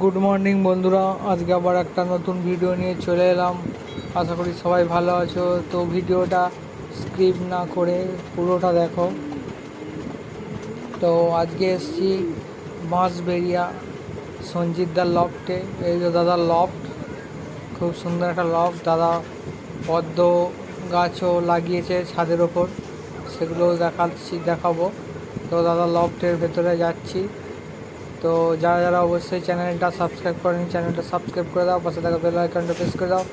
Good morning বন্ধুরা। আজকে আবার একটা নতুন ভিডিও নিয়ে চলে এলাম। আশা করি সবাই ভালো আছো। তো ভিডিওটা স্ক্রিপ না করে পুরোটা দেখো। তো আজকে এসছি বাঁশবেরিয়া সঞ্জিতদার লফটে এই যে দাদার লফট খুব সুন্দর একটা লফট দাদা পদ্ম গাছও লাগিয়েছে ছাদের ওপর। সেগুলো দেখাচ্ছি, দেখাবো। তো দাদা লফটের ভেতরে যাচ্ছি। তো যারা যারা অবশ্যই চ্যানেলটা সাবস্ক্রাইব করেন, চ্যানেলটা সাবস্ক্রাইব করে দাও, পাশে থাকা বেল আইকনটা প্রেস করে দাও,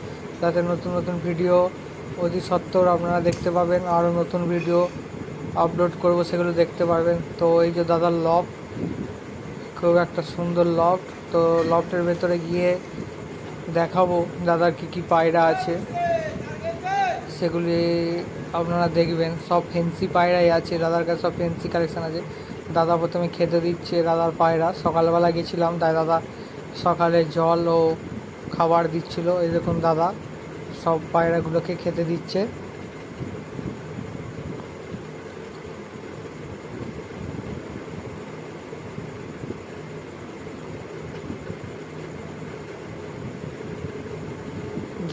যাতে নতুন নতুন ভিডিও অতি সত্বর আপনারা দেখতে পাবেন আরও নতুন ভিডিও আপলোড করব সেগুলো দেখতে পারবেন। তো এই যে দাদার লফট খুব একটা সুন্দর লফট তো লফটের ভেতরে গিয়ে দেখাবো দাদার কী কী পায়রা আছে। সেগুলি আপনারা দেখবেন, সব ফেন্সি পায়রাই আছে, দাদার কাছে সব ফেন্সি কালেকশান আছে। দাদা প্রথমে খেতে দিচ্ছে দাদার পায়রা। সকালবেলা গেছিলাম, তাই দাদা সকালে জল ও খাবার দিচ্ছিল। দেখুন দাদা, সব পায়রাগুলোকে খেতে দিচ্ছে।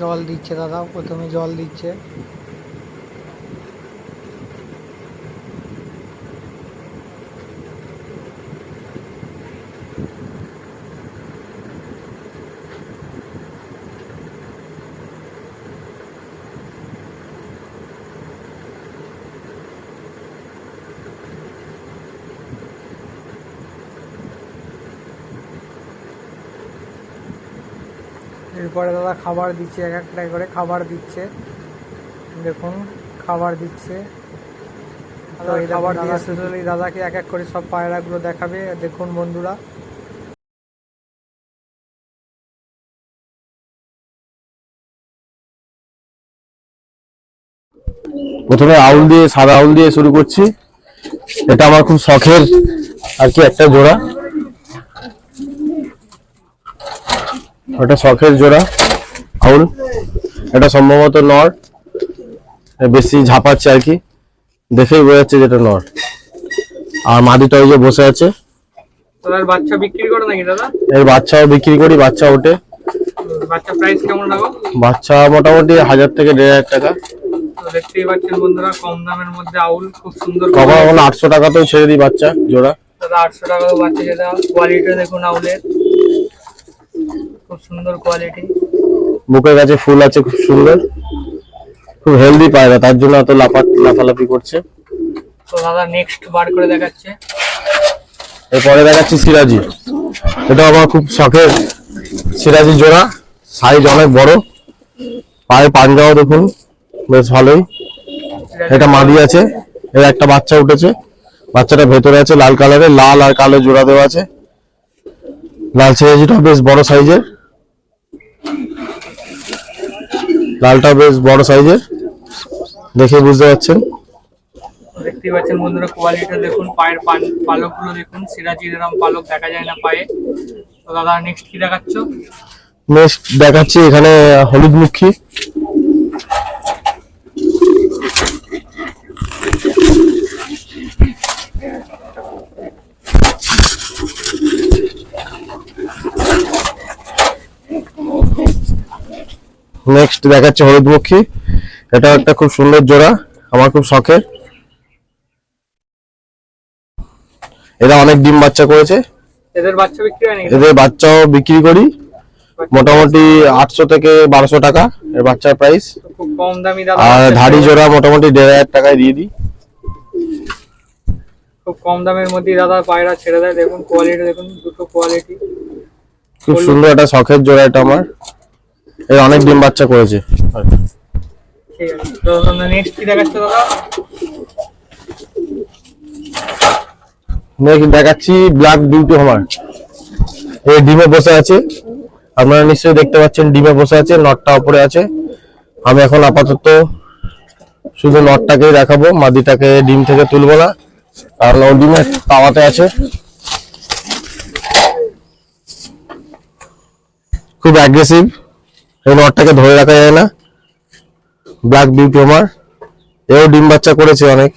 জল দিচ্ছে দাদা, প্রথমে জল দিচ্ছে। এরপরে দাদা খাবার দিচ্ছে এক একটা করে খাবার দিচ্ছে। দেখুন খাবার দিচ্ছে। তো এই খাবার দিয়ে দাদাকে এক এক করে সব পায়রাগুলো দেখাবে। দেখুন বন্ধুরা। প্রথমে আউল দিয়ে সাদা আউল দিয়ে শুরু করছি। এটা আমার খুব শখের আর কি একটা জোড়া ওটা শখের জোড়া আউল এটা সম্ভবত নর। বেশি ঝাপাচ্ছে আর কি। দেখেই বোঝা যাচ্ছে যেটা নর। আর মাদিটা ওই যে বসে আছে বাচ্চা বিক্রি করে নাকি দাদা? এর বাচ্চাও বিক্রি করি বাচ্চা ওঠে। বাচ্চা প্রাইস কেমন রাখো? বাচ্চা মোটামুটি হাজার থেকে দেড় হাজার টাকা। তো দেখতেই পাচ্ছেন বন্ধুরা কম দামের মধ্যে আউল খুব সুন্দর কখনো কখনো আটশো টাকাতেও ছেড়ে দিই বাচ্চা জোড়া। দাদা আটশো টাকা বাচ্চা যেটা কোয়ালিটি দেখুন আউলের। খুব সুন্দর কোয়ালিটি বুকের কাছে ফুল আছে খুব সুন্দর। খুব হেলদি পায়রা তার জন্য এত লাফা লাফালাফি করছে। তো দাদা নেক্সট বার করে দেখাচ্ছে। এরপরে দেখাচ্ছি সিরাজি। এটা আমার খুব শখের সিরাজি জোড়া। সাইজ অনেক বড়। পায়ে পাঞ্জাও দেখুন। বেশ ভালোই। এটা মাদি আছে। এর একটা বাচ্চা উঠেছে। বাচ্চাটা ভেতরে আছে লাল কালারের লাল আর কালো জোড়া দেওয়া আছে। লাল সিরাজিটা বেশ বড় সাইজের লালটা বেশ বড় সাইজের। দেখে বুঝতে পারছেন। দেখতে পাচ্ছেন বন্ধুরা কোয়ালিটি দেখুন পায়ের পালক পালকগুলো দেখুন সিরাজির এরকম পালক দেখা যায় না পায়ে। তো দাদা নেক্সট কি দেখাচ্ছ? নেক্সট দেখাচ্ছি এখানে হলুদ মুখী। নেক্সট দেখাচ্ছে হলুদ মুখী এটা একটা খুব সুন্দর জোড়া আমার খুব শখের। এরা অনেক ডিম বাচ্চা করেছে। এদের বাচ্চা বিক্রি হয় নাকি এদের বাচ্চাও বিক্রি করি। মোটামুটি আটশো থেকে বারোশো টাকা এর বাচ্চার প্রাইস খুব কম দামি আর ধাড়ি জোড়া মোটামুটি দেড় হাজার টাকায় দিয়ে দিই। খুব কম দামের মধ্যে দাদা পায়রা ছেড়ে দেয়। দেখুন কোয়ালিটি দেখুন দুটো কোয়ালিটি খুব সুন্দর একটা শখের জোড়া এটা আমার। এর অনেক ডিম বাচ্চা করেছে। ঠিক আছে। তো নেক্সট কি দেখাচ্ছ দাদা? নেক্সট দেখাচ্ছি? ব্ল্যাক বিউটি হোমার এই ডিমে বসে আছে। আপনারা নিশ্চয়ই দেখতে পাচ্ছেন ডিমে বসে আছে নটটা উপরে আছে। আমি এখন আপাতত শুধু নটটাকেই দেখাবো মাদিটাকে ডিম থেকে তুলবো না কারণ ও ডিমে তাওয়াতে আছে। খুব অ্যাগ্রেসিভ এই নটটাকে ধরে রাখা যায় না। ব্ল্যাক বিউটি হোমার এও ডিম বাচ্চা করেছে অনেক।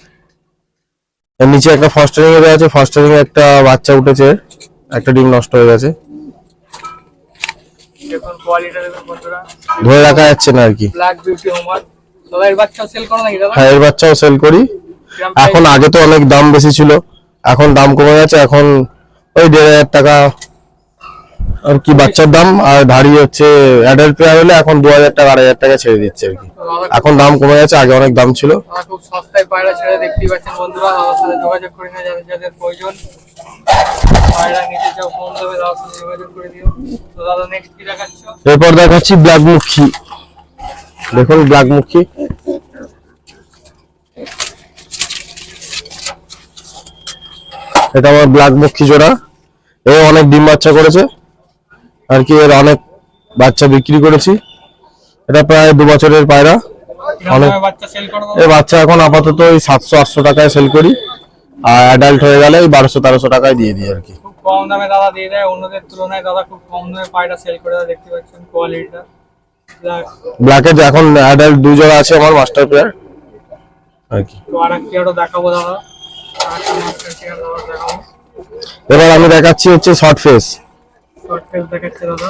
এর নিচে একটা ফস্টারিং দেওয়া আছে। ফস্টারিং একটা বাচ্চা উঠেছে। একটা ডিম নষ্ট হয়ে গেছে। ধরে রাখা যাচ্ছে না আর কি। ব্ল্যাক বিউটি হোমার এর বাচ্চাও সেল করো নাকি দাদা? হ্যাঁ এর বাচ্চাও সেল করি। এখন আগে তো অনেক দাম বেশি ছিল। এখন দাম কমে গেছে। এখন ওই দেড় হাজার টাকা আর কি বাচ্চার দাম? আর ধাড়ি হচ্ছে অ্যাডাল্ট পেয়ার হলে এখন দু হাজার টাকা আড়াই হাজার টাকা ছেড়ে দিচ্ছে আর কি। এখন দাম কমে গেছে আগে অনেক দাম ছিল। খুব সস্তায় পায়রা ছেড়ে দেখতেই পাচ্ছেন বন্ধুরা সাথে যোগাযোগ করে নিয়ে যাদের যাদের প্রয়োজন। এরপর দেখাচ্ছি ব্ল্যাক মুখী দেখুন ব্ল্যাক মুখী এটা আমার ব্ল্যাক মুখী জোড়া। এ অনেক ডিম বাচ্চা করেছে। আর কি এর অনেক বাচ্চা বিক্রি করেছি। এটা প্রায় দু বছরের পায়রা। অনেক- দামে বাচ্চা এখন আপাতত ওই সাতশো আটশো টাকায় সেল করি। আর অ্যাডাল্ট হয়ে গেলে ওই বারোশো তেরোশো টাকায় দিয়ে দিই আর কি। খুব কম দামে দাদা দিয়ে দেয় অন্যদের তুলনায় দাদা খুব কম দামে পায়রা সেল করে দেয় দেখতে পাচ্ছেন কোয়ালিটিটা ব্ল্যাকের এখন অ্যাডাল্ট দু জোড়া আছে আমার মাস্টার প্লেয়ার আর কি। তো আর একটি আরও দেখাবো দাদা এবার আমি দেখাচ্ছি হচ্ছে শর্ট ফেস শর্ট ফেস দেখাচ্ছে দাদা।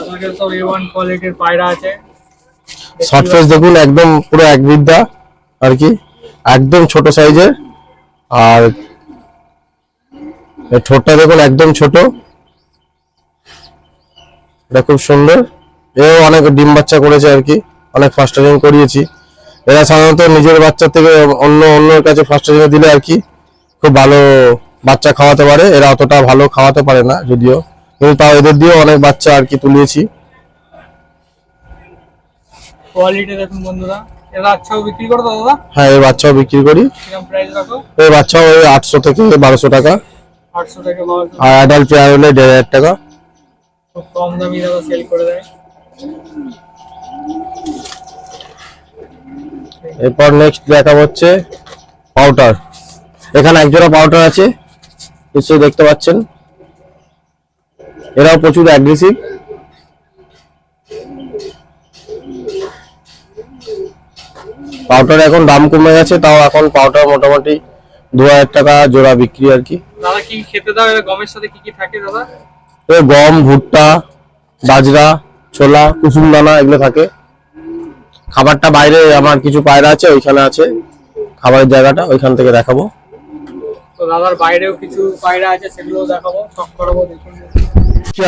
আমাদের তো এ কোয়ালিটির পায়রা আছে। শর্ট ফেস দেখুন, একদম পুরো এক বিদ্যা, আর কি? একদম ছোট সাইজের। আর ঠোঁটটা দেখুন, একদম ছোট। এটা খুব সুন্দর। এও অনেক ডিম বাচ্চা করেছে আর কি। অনেক ফাস্টারিং করিয়েছি। এরা সাধারণত নিজের বাচ্চার থেকে অন্য অন্যের কাছে ফাস্টারিং দিলে আর কি খুব ভালো বাচ্চা খাওয়াতে পারে এরা অতটা ভালো খাওয়াতে পারে না যদিও। কিন্তু তাও এদের দিয়েও অনেক বাচ্চা আর কি তুলিয়েছি। কোয়ালিটি দেখুন বন্ধুরা। এরা আচ্ছাও বিক্রি করো দাদা? হ্যাঁ এই বাচ্চাও বিক্রি করি। প্রাইস রাখো ওই আটশো থেকে বারোশো টাকা। আটশো থেকে বারোশো। আর অ্যাডাল্ট পেয়ার হলে দেড় হাজার টাকা। খুব কম দামি দাদা সেল করে দেয়। এরপর নেক্সট দেখা হচ্ছে পাউডার এখানে একজোড়া পাউডার আছে। নিশ্চয়ই দেখতে পাচ্ছেন। এরাও প্রচুর অ্যাগ্রেসিভ পাউডার এখন দাম কমে গেছে তাও এখন পাউডার মোটামুটি দু হাজার টাকা জোড়া বিক্রি আর কি। দাদা কি খেতে দাও? গমের সাথে কি কি থাকে দাদা? গম ভুট্টা বাজরা ছোলা কুসুম দানা এগুলো থাকে। খাবারটা বাইরে আমার কিছু পায়রা আছে ওইখানে আছে। খাবারের জায়গাটা ওইখান থেকে দেখাবো। তো দাদার বাইরেও কিছু পায়রা আছে, সেগুলোও দেখাবো, সব করাবো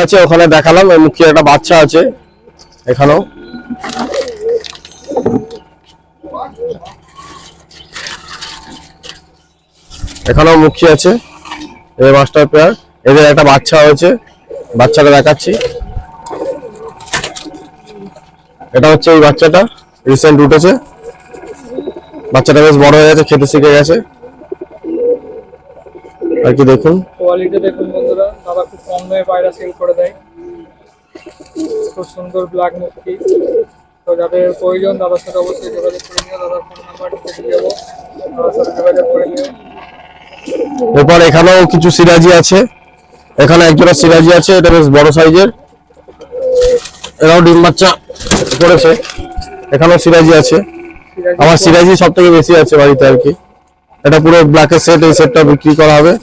আছে ওখানে দেখালাম? মুখে একটা বাচ্চা আছে, এখানেও। এখানেও মুখী আছে, এই মাস্টার পেয়ার। এদের একটা বাচ্চা হয়েছে, বাচ্চাটা দেখাচ্ছি। এটা হচ্ছে এই বাচ্চাটা রিসেন্ট উঠেছে। বাচ্চাটা বেশ বড় হয়ে গেছে, খেতে শিখে গেছে। আর কি দেখুন। কোয়ালিটি দেখুন বন্ধুরা দাদা খুব কম দামে পায়রা সেল করে দেয়। খুব সুন্দর ব্ল্যাক মুক্তি তো যাদের প্রয়োজন দাদার সাথে অবশ্যই যোগাযোগ করে নিও। দাদার ফোন নাম্বার দিয়ে দেবো। দাদার সাথে যোগাযোগ করে নিও। এরপর এখানেও কিছু সিরাজি আছে। এখানে একজোড়া সিরাজি আছে এটা বেশ বড় সাইজের। এরাও ডিম বাচ্চা করেছে। এখানেও সিরাজি আছে। আমার সিরাজি সব থেকে বেশি আছে বাড়িতে আর কি। এটা পুরো ব্ল্যাকের সেট এই সেটটা বিক্রি করা হবে।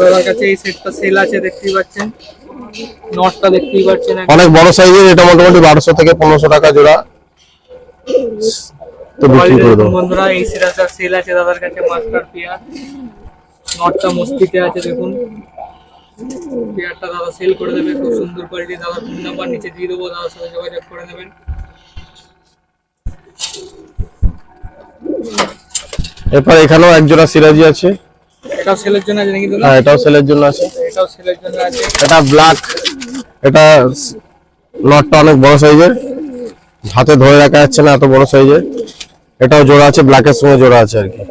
দাদার কাছে এই সেটটা সেল আছে দেখতেই পাচ্ছেন। নটটা দেখতেই পাচ্ছেন। অনেক বড় সাইজের এটা মোটামুটি বারোশো থেকে পনেরোশো টাকা জোড়া। তো বিক্রি করে দেখুন দেবো বন্ধুরা এই সিরাজটা সেল আছে দাদার কাছে মাস্টার পেয়ার নটটা মস্তিতে আছে দেখুন। পেয়ারটা দাদা সেল করে দেবে খুব সুন্দর কোয়ালিটি দাদা ফোন নাম্বার নিচে দিয়ে দেবো দাদার সাথে যোগাযোগ করে নেবেন। এরপর এখানেও একজোড়া সিরাজি আছে। এটাও সেলের জন্য আছে নাকি হ্যাঁ এটাও সেলের জন্য আছে। এটাও সেলের জন্য আছে। এটা ব্ল্যাক এটা নটটা অনেক বড় সাইজের। হাতে ধরে রাখা যাচ্ছে না এত বড় সাইজের। এটাও জোড়া আছে ব্ল্যাকের সঙ্গে জোড়া আছে আর কি।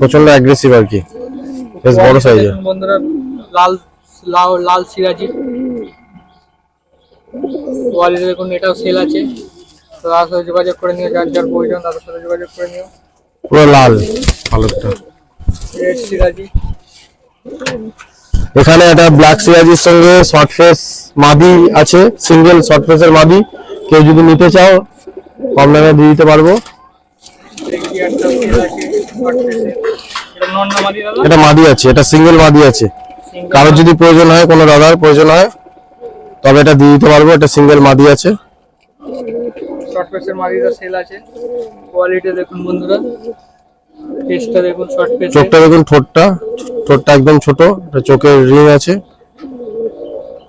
প্রচণ্ড অ্যাগ্রেসিভ আর কি। বেশ বড় সাইজের। বন্ধুরা লাল লাল লাল সিরাজি। কোয়ালিটি দেখুন এটাও সেল আছে। সাথে যোগাযোগ করে নিও যার যার প্রয়োজন দাদার সাথে যোগাযোগ করে নিও। পুরো লাল কালারটা রেড সিরাজি এখানে একটা ব্ল্যাক সিরাজির সঙ্গে শর্ট ফেস মাদি আছে সিঙ্গেল শর্ট ফেসের মাদি। কেউ যদি নিতে চাও কম দামে দিয়ে দিতে পারব। এটা মাদি আছে এটা সিঙ্গেল মাদি আছে। কারোর যদি প্রয়োজন হয় কোনো দাদার প্রয়োজন হয় তবে এটা দিয়ে দিতে পারব এটা সিঙ্গেল মাদি আছে। শর্ট পেসের সেল আছে। কোয়ালিটি দেখুন বন্ধুরা। টেস্টটা দেখুন শর্ট পেসের চোখটা দেখুন ঠোঁটটা। ঠোঁটটা একদম ছোট। চোখের রিং আছে।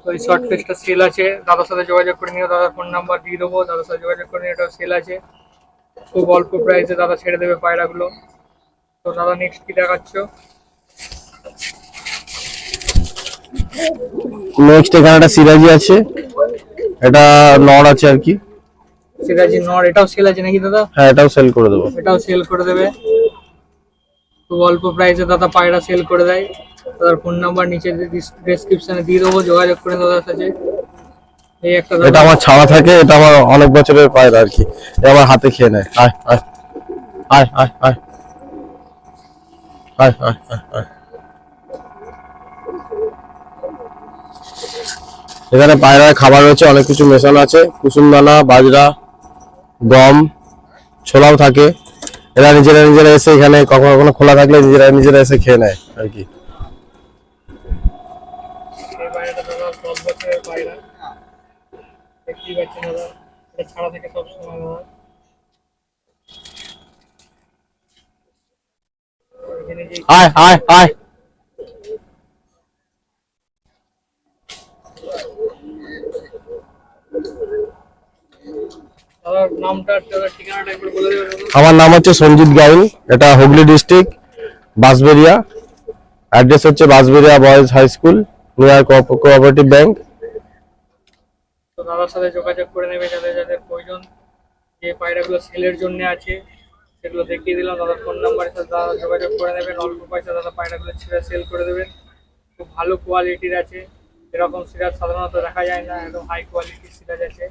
ওই শর্ট পেসটা সেল আছে। দাদার সাথে যোগাযোগ করে নিও। দাদার ফোন নাম্বার দিয়ে দেবো। দাদার সাথে যোগাযোগ করে নিও। এটা সেল আছে। খুব অল্প প্রাইসে দাদা ছেড়ে দেবে পায়রাগুলো। তো দাদা নেক্সট কি দেখাচ্ছ? নেক্সট এখানে একটা সিরাজি আছে। এটা নর আছে আর কি। সিরাজি নর এটাও সেল আছে নাকি দাদা? হ্যাঁ এটাও সেল করে দেবো। এটাও সেল করে দেবে। খুব অল্প প্রাইসে দাদা পায়রা সেল করে দেয়। দাদার ফোন নাম্বার নিচে ডেসক্রিপশনে দিয়ে দেবো যোগাযোগ করে দাদার সাথে এই একটা এটা আমার ছাড়া থাকে এটা আমার অনেক বছরের পায়রা আর কি। এটা আমার হাতে খেয়ে নেয়। আয় আয় আয় আয় আয়। আয় আয় আয় আয়। এখানে পায়রার খাবার রয়েছে অনেক কিছু মেশানো আছে। কুসুম দানা বাজরা গম, ছোলাও থাকে। এরা নিজেরা নিজেরা এসে এখানে কখনো কখনো খোলা থাকলে নিজেরা নিজেরা এসে খেয়ে নেয় আর কি। আয় পায়রাটা দাদা দশ বছরের পায়রা দেখতেই পাচ্ছেন দাদা এটা ছাড়া থাকে সব সময় দাদা এখানে যে আয় আয় আয় দাদার নামটা আর দাদার ঠিকানাটা একবার বলে দেবেন দাদা? আমার নাম হচ্ছে সঞ্জিত গাইল এটা হুগলি ডিস্ট্রিক্ট বাঁশবেরিয়া অ্যাড্রেস হচ্ছে Bansberia boys high school near cooperative bank দাদার সাথে যোগাযোগ করে নেবে যাদের যাদের প্রয়োজন। যে পায়রাগুলো সেলের জন্য আছে সেগুলো দেখিয়ে দিলাম। দাদার ফোন নাম্বারের সাথে দাদা যোগাযোগ করে নেবেন অল্প পয়সা দাদা পায়রাগুলো ছেড়ে সেল করে দেবেন খুব ভালো কোয়ালিটির আছে। এরকম সিরাজ সাধারণত দেখা যায় না। একদম হাই কোয়ালিটির সিরাজ আছে।